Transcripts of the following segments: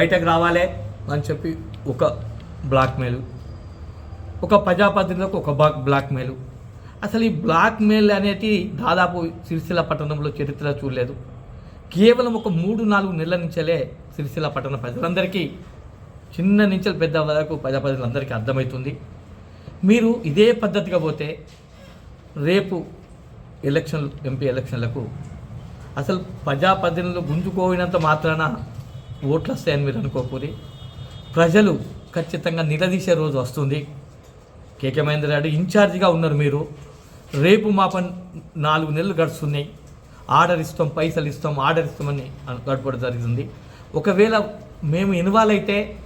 బయటకు రావాలి అని చెప్పి ఒక బ్లాక్మెయిల్ ఒక ప్రజాప్రతినిధులకు ఒక బ్లాక్ బ్లాక్మెయిల్ అసలు ఈ బ్లాక్మెయిల్ అనేది దాదాపు సిరిసిల్ల పట్టణంలో చరిత్ర చూడలేదు. కేవలం ఒక మూడు నాలుగు నెలల నుంచలే సిరిసిల్ల పట్టణ ప్రజలందరికీ చిన్న నుంచి పెద్ద వరకు ప్రజాప్రతినిధులందరికీ అర్థమవుతుంది. మీరు ఇదే పద్ధతిగా పోతే రేపు ఎలక్షన్ ఎంపీ ఎలక్షన్లకు అసలు ప్రజాప్రతినిధులు గుంజుకోయినంత మాత్రాన ఓట్లు వస్తాయని మీరు అనుకోకూరి. ప్రజలు ఖచ్చితంగా నిలదీసే రోజు వస్తుంది. కేకే మహేంద్ర రెడ్డి ఇన్ఛార్జిగా ఉన్నారు మీరు. రేపు మా పని నాలుగు నెలలు గడుస్తున్నాయి. ఆర్డర్ ఇస్తాం పైసలు ఇస్తాం ఆర్డర్ ఇస్తామని అను- గడపడం జరిగింది. ఒకవేళ మేము ఇన్వాల్వ్ అయితే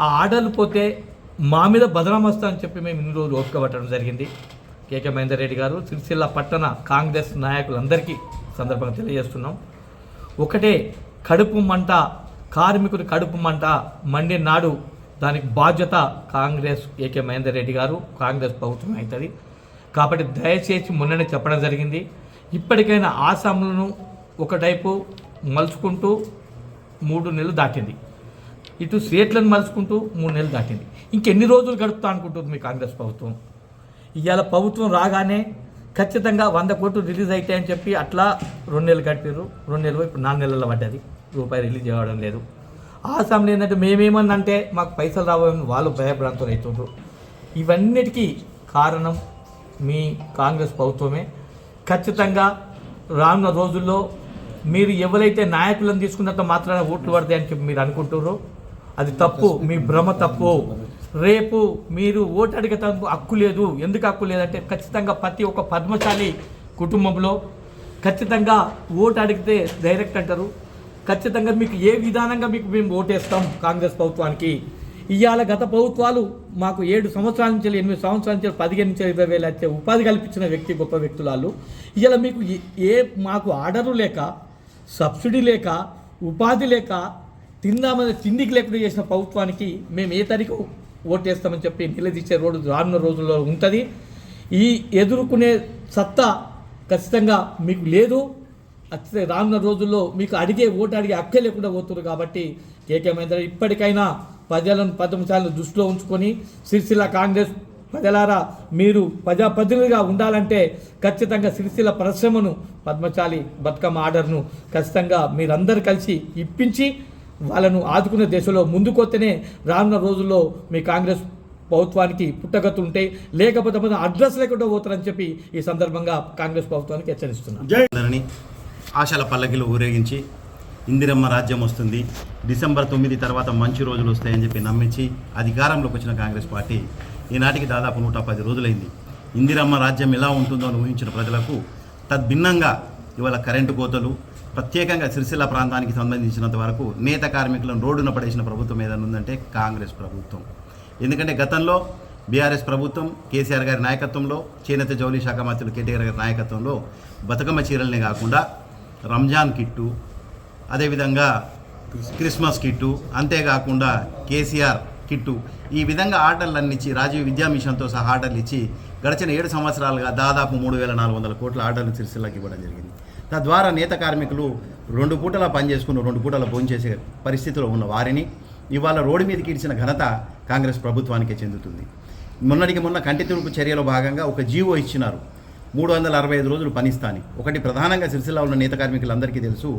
ఆ ఆర్డర్లు పోతే మా మీద బదనాం వస్తా అని చెప్పి మేము ఇన్ని రోజులు ఓపికబట్టడం జరిగింది. కేకే మహేందర్ రెడ్డి గారు సిరిసిల్ల పట్టణ కాంగ్రెస్ నాయకులందరికీ సందర్భంగా తెలియజేస్తున్నాం. ఒకటే కడుపు మంట కార్మికుడి కడుపు మంట మండే నాడు దానికి బాధ్యత కాంగ్రెస్ ఏకే మహేందర్ రెడ్డి గారు కాంగ్రెస్ ప్రభుత్వం అవుతుంది. కాబట్టి దయచేసి మొన్ననే చెప్పడం జరిగింది. ఇప్పటికైనా ఆసాములను ఒకటైపు మలుచుకుంటూ మూడు నెలలు దాటింది. ఇటు స్టేట్లను మలుచుకుంటూ మూడు నెలలు దాటింది. ఇంకెన్ని రోజులు గడుపుతా అనుకుంటుంది మీ కాంగ్రెస్ ప్రభుత్వం? ఇవాళ ప్రభుత్వం రాగానే ఖచ్చితంగా వంద కోట్లు రిలీజ్ అవుతాయని చెప్పి అట్లా రెండు నెలలు కట్టారు రెండు నెలలు ఇప్పుడు నాలుగు నెలల్లో పడ్డది. రూపాయి రిలీజ్ అవ్వడం లేదు. ఆసాంలో ఏంటంటే మేమేమన్నంటే మాకు పైసలు రావని వాళ్ళు భయభ్రాంతులు అవుతుండ్రు. ఇవన్నిటికీ కారణం మీ కాంగ్రెస్ ప్రభుత్వమే. ఖచ్చితంగా రానున్న రోజుల్లో మీరు ఎవరైతే నాయకులను తీసుకున్నంత మాత్రాన ఓట్లు పడతాయని చెప్పి మీరు అనుకుంటున్నారో అది తప్పు మీ భ్రమ తప్పు. రేపు మీరు ఓటు అడిగేటందుకు హక్కు లేదు. ఎందుకు హక్కు లేదంటే ఖచ్చితంగా ప్రతి ఒక్క పద్మశాలి కుటుంబంలో ఖచ్చితంగా ఓటు అడిగితే డైరెక్ట్ అంటారు. ఖచ్చితంగా మీకు ఏ విధానంగా మీకు మేము ఓటేస్తాం కాంగ్రెస్ ప్రభుత్వానికి. ఇవాళ గత ప్రభుత్వాలు మాకు ఏడు సంవత్సరాల నుంచి ఎనిమిది సంవత్సరాల నుంచి పదిహేను నుంచి ఇరవై వేలు వచ్చే ఉపాధి కల్పించిన వ్యక్తి గొప్ప వ్యక్తులు వాళ్ళు ఇవాళ మీకు ఏ- మాకు ఆర్డరు లేక సబ్సిడీ లేక ఉపాధి లేక తిందామని తిండికి లేకుండా చేసిన ప్రభుత్వానికి మేము ఏ తారీఖు ఓటేస్తామని చెప్పి నిలదీసే రోజు రానున్న రోజుల్లో ఉంటుంది. ఈ ఎదుర్కొనే సత్తా ఖచ్చితంగా మీకు లేదు. రానున్న రోజుల్లో మీకు అడిగే ఓటు అడిగే హక్కే లేకుండా పోతున్నారు కాబట్టి కేకే మహేంద్ర ఇప్పటికైనా ప్రజలను పదమశాలను దృష్టిలో ఉంచుకొని సిరిసిల్ల కాంగ్రెస్ ప్రజలారా మీరు ప్రజాప్రతినిధిగా ఉండాలంటే ఖచ్చితంగా సిరిసిల్ల పరిశ్రమను పద్మశాలి బతుకమ్మ ఆర్డర్ను ఖచ్చితంగా మీరందరూ కలిసి ఇప్పించి వాళ్ళను ఆదుకునే దిశలో ముందుకొస్తేనే రానున్న రోజుల్లో మీ కాంగ్రెస్ ప్రభుత్వానికి పుట్టగత్తు ఉంటాయి లేకపోతే అడ్రస్ లేకుండా పోతారని చెప్పి ఈ సందర్భంగా కాంగ్రెస్ ప్రభుత్వానికి హెచ్చరిస్తున్నాను. అందరినీ ఆశల పల్లకిలు ఊరేగించి ఇందిరమ్మ రాజ్యం వస్తుంది. డిసెంబర్ తొమ్మిది తర్వాత మంచి రోజులు వస్తాయని చెప్పి నమ్మించి అధికారంలోకి వచ్చిన కాంగ్రెస్ పార్టీ ఈనాటికి దాదాపు నూట పది రోజులైంది. ఇందిరమ్మ రాజ్యం ఎలా ఉంటుందో అని ఊహించిన ప్రజలకు తద్భిన్నంగా ఇవాళ కరెంటు కోతలు ప్రత్యేకంగా సిరిసిల్ల ప్రాంతానికి సంబంధించినంత వరకు నేత కార్మికులను రోడ్డున పడేసిన ప్రభుత్వం ఏదైనా ఉందంటే కాంగ్రెస్ ప్రభుత్వం. ఎందుకంటే గతంలో బీఆర్ఎస్ ప్రభుత్వం కేసీఆర్ గారి నాయకత్వంలో చేనేత జౌలి శాఖ మంత్రులు కేటీఆర్ గారి నాయకత్వంలో బతుకమ్మ చీరలనే కాకుండా రంజాన్ కిట్టు అదేవిధంగా క్రిస్మస్ కిట్టు అంతేకాకుండా కేసీఆర్ కిట్టు. ఈ విధంగా ఆర్డర్లన్నీ ఇచ్చి రాజీవ్ విద్యా మిషన్తో సహా ఆర్డర్లు ఇచ్చి గడిచిన ఏడు సంవత్సరాలుగా దాదాపు మూడు వేల నాలుగు వందల కోట్ల ఆర్డర్లు సిరిసిల్లకి ఇవ్వడం జరిగింది. తద్వారా నేత కార్మికులు రెండు పూటల పనిచేసుకుని రెండు పూటల భోంచేసే పరిస్థితిలో ఉన్న వారిని ఇవాళ రోడ్డు మీదకి ఇచ్చిన ఘనత కాంగ్రెస్ ప్రభుత్వానికే చెందుతుంది. మొన్నటికి మొన్న కంటి తూర్పు చర్యలో భాగంగా ఒక జీవో ఇచ్చినారు. మూడు వందల అరవై ఐదు రోజులు పనిస్తాను. ఒకటి ప్రధానంగా సిరిసిల్ల ఉన్న నేత కార్మికులందరికీ తెలుసు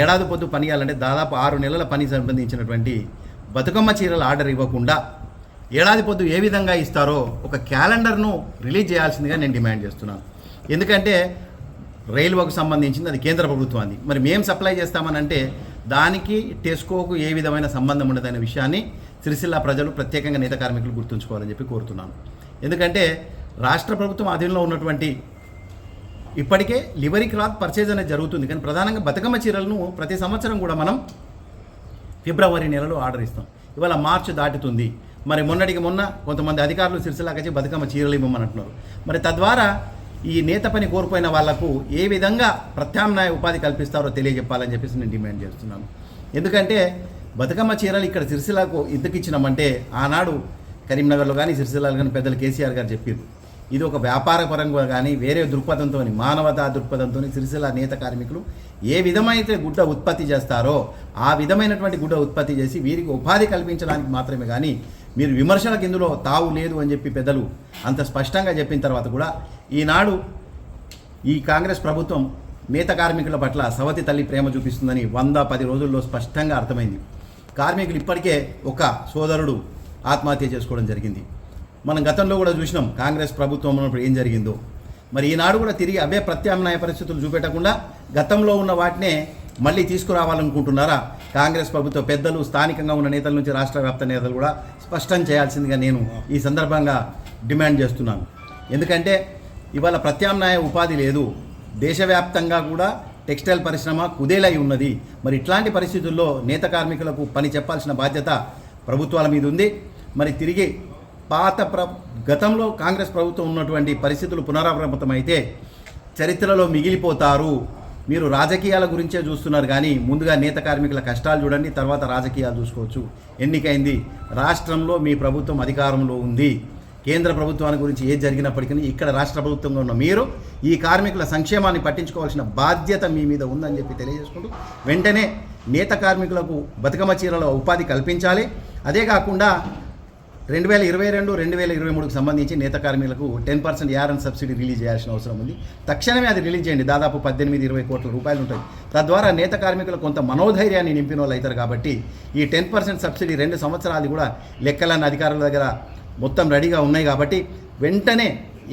ఏడాది పొద్దు పనియాలంటే దాదాపు ఆరు నెలల పని సంబంధించినటువంటి బతుకమ్మ చీరల ఆర్డర్ ఇవ్వకుండా ఏడాది పొద్దు ఏ విధంగా ఇస్తారో ఒక క్యాలెండర్ను రిలీజ్ చేయాల్సిందిగా నేను డిమాండ్ చేస్తున్నాను. ఎందుకంటే రైల్వేకు సంబంధించింది అది కేంద్ర ప్రభుత్వాన్ని. మరి మేము సప్లై చేస్తామనంటే దానికి టెస్కోకు ఏ విధమైన సంబంధం ఉండదనే విషయాన్ని సిరిసిల్ల ప్రజలు ప్రత్యేకంగా నేత కార్మికులు గుర్తుంచుకోవాలని చెప్పి కోరుతున్నాను. ఎందుకంటే రాష్ట్ర ప్రభుత్వం అధీనంలో ఉన్నటువంటి ఇప్పటికే లివరీ క్లాత్ పర్చేజ్ అనేది జరుగుతుంది. కానీ ప్రధానంగా బతుకమ్మ చీరలను ప్రతి సంవత్సరం కూడా మనం ఫిబ్రవరి నెలలో ఆర్డర్ ఇస్తాం. ఇవాళ మార్చి దాటుతుంది. మరి మొన్నటికి మొన్న కొంతమంది అధికారులు సిరిసిలాకచ్చి బతుకమ్మ చీరలు ఇవ్వమని అంటున్నారు. మరి తద్వారా ఈ నేత పని కోల్పోయిన వాళ్ళకు ఏ విధంగా ప్రత్యామ్నాయ ఉపాధి కల్పిస్తారో తెలియజెప్పాలని చెప్పేసి నేను డిమాండ్ చేస్తున్నాను. ఎందుకంటే బతుకమ్మ చీరలు ఇక్కడ సిరిసిల్లకు ఎందుకు ఇచ్చినామంటే ఆనాడు కరీంనగర్లో కానీ సిరిసిల్లాలో కానీ పెద్దలు కేసీఆర్ గారు చెప్పారు ఇది ఒక వ్యాపార పరంగా కానీ వేరే దృక్పథంతో మానవతా దృక్పథంతో సిరిసిల్ల నేత కార్మికులు ఏ విధమైతే గుడ్డ ఉత్పత్తి చేస్తారో ఆ విధమైనటువంటి గుడ్డ ఉత్పత్తి చేసి వీరికి ఉపాధి కల్పించడానికి మాత్రమే కానీ మీరు విమర్శలకు ఇందులో తావు లేదు అని చెప్పి పెద్దలు అంత స్పష్టంగా చెప్పిన తర్వాత కూడా ఈనాడు ఈ కాంగ్రెస్ ప్రభుత్వం నేత కార్మికుల పట్ల సవతి తల్లి ప్రేమ చూపిస్తుందని వంద పది రోజుల్లో స్పష్టంగా అర్థమైంది. కార్మికులు ఇప్పటికే ఒక సోదరుడు ఆత్మహత్య చేసుకోవడం జరిగింది. మనం గతంలో కూడా చూసినాం కాంగ్రెస్ ప్రభుత్వం ఉన్నప్పుడు ఏం జరిగిందో. మరి ఈనాడు కూడా తిరిగి అవే ప్రత్యామ్నాయ పరిస్థితులు చూపెట్టకుండా గతంలో ఉన్న వాటినే మళ్ళీ తీసుకురావాలనుకుంటున్నారా? కాంగ్రెస్ ప్రభుత్వ పెద్దలు స్థానికంగా ఉన్న నేతల నుంచి రాష్ట్ర వ్యాప్త నేతలు కూడా స్పష్టం చేయాల్సిందిగా నేను ఈ సందర్భంగా డిమాండ్ చేస్తున్నాను. ఎందుకంటే ఇవాళ ప్రత్యామ్నాయ ఉపాధి లేదు. దేశవ్యాప్తంగా కూడా టెక్స్టైల్ పరిశ్రమ కుదేలై ఉన్నది. మరి ఇట్లాంటి పరిస్థితుల్లో నేత కార్మికులకు పని చెప్పాల్సిన బాధ్యత ప్రభుత్వాల మీద ఉంది. మరి తిరిగి పాత ప్ర గతంలో కాంగ్రెస్ ప్రభుత్వం ఉన్నటువంటి పరిస్థితులు పునరావృతమైతే చరిత్రలో మిగిలిపోతారు. మీరు రాజకీయాల గురించే చూస్తున్నారు కానీ ముందుగా నేత కార్మికుల కష్టాలు చూడండి తర్వాత రాజకీయాలు చూసుకోవచ్చు. ఎన్నికైంది? రాష్ట్రంలో మీ ప్రభుత్వం అధికారంలో ఉంది. కేంద్ర ప్రభుత్వాన్ని గురించి ఏది జరిగినప్పటికీ ఇక్కడ రాష్ట్ర ప్రభుత్వంగా ఉన్న మీరు ఈ కార్మికుల సంక్షేమాన్ని పట్టించుకోవాల్సిన బాధ్యత మీ మీద ఉందని చెప్పి తెలియజేసుకుంటూ వెంటనే నేత కార్మికులకు బతుకమ్మ చీరలో ఉపాధి కల్పించాలి. అదే కాకుండా రెండు వేల ఇరవై రెండు రెండు వేల ఇరవై మూడుకు సంబంధించి నేత కార్మికులకు ten percent yarn subsidy release చేయాల్సిన అవసరం ఉంది. తక్షణమే అది రిలీజ్ చేయండి. దాదాపు పద్దెనిమిది ఇరవై కోట్ల రూపాయలు ఉంటాయి. తద్వారా నేత కార్మికులు కొంత మనోధైర్యాన్ని నింపిన వాళ్ళు అవుతారు కాబట్టి ఈ టెన్ పర్సెంట్ సబ్సిడీ రెండు సంవత్సరాలు కూడా లెక్కలన్న అధికారుల దగ్గర మొత్తం రెడీగా ఉన్నాయి కాబట్టి వెంటనే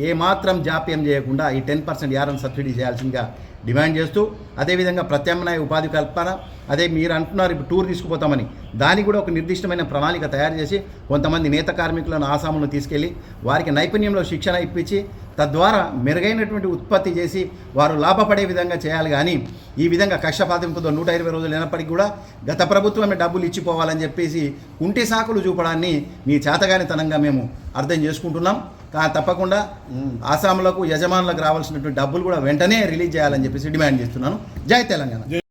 ఏమాత్రం జాప్యం చేయకుండా ఈ టెన్ పర్సెంట్ యారన్ సబ్సిడీ చేయాల్సిందిగా డిమాండ్ చేస్తూ అదేవిధంగా ప్రత్యామ్నాయ ఉపాధి కల్పన అదే మీరు అంటున్నారు ఇప్పుడు టూర్ తీసుకుపోతామని దానికి కూడా ఒక నిర్దిష్టమైన ప్రణాళిక తయారు చేసి కొంతమంది నేత కార్మికులను ఆసాములను తీసుకెళ్ళి వారికి నైపుణ్యంలో శిక్షణ ఇప్పించి తద్వారా మెరుగైనటువంటి ఉత్పత్తి చేసి వారు లాభపడే విధంగా చేయాలి. కానీ ఈ విధంగా కక్షపాతింపుతో నూట ఇరవై రోజులు లేనప్పటికీ కూడా గత ప్రభుత్వమే డబ్బులు ఇచ్చిపోవాలని చెప్పేసి కుంటి సాకులు చూపడాన్ని మీ చేతగానితనంగా మేము అర్థం చేసుకుంటున్నాం. తప్పకుండా ఆసాములకు యజమానులకు రావాల్సినటువంటి డబ్బులు కూడా వెంటనే రిలీజ్ చేయాలని చెప్పేసి డిమాండ్ చేస్తున్నాను. జై తెలంగాణ.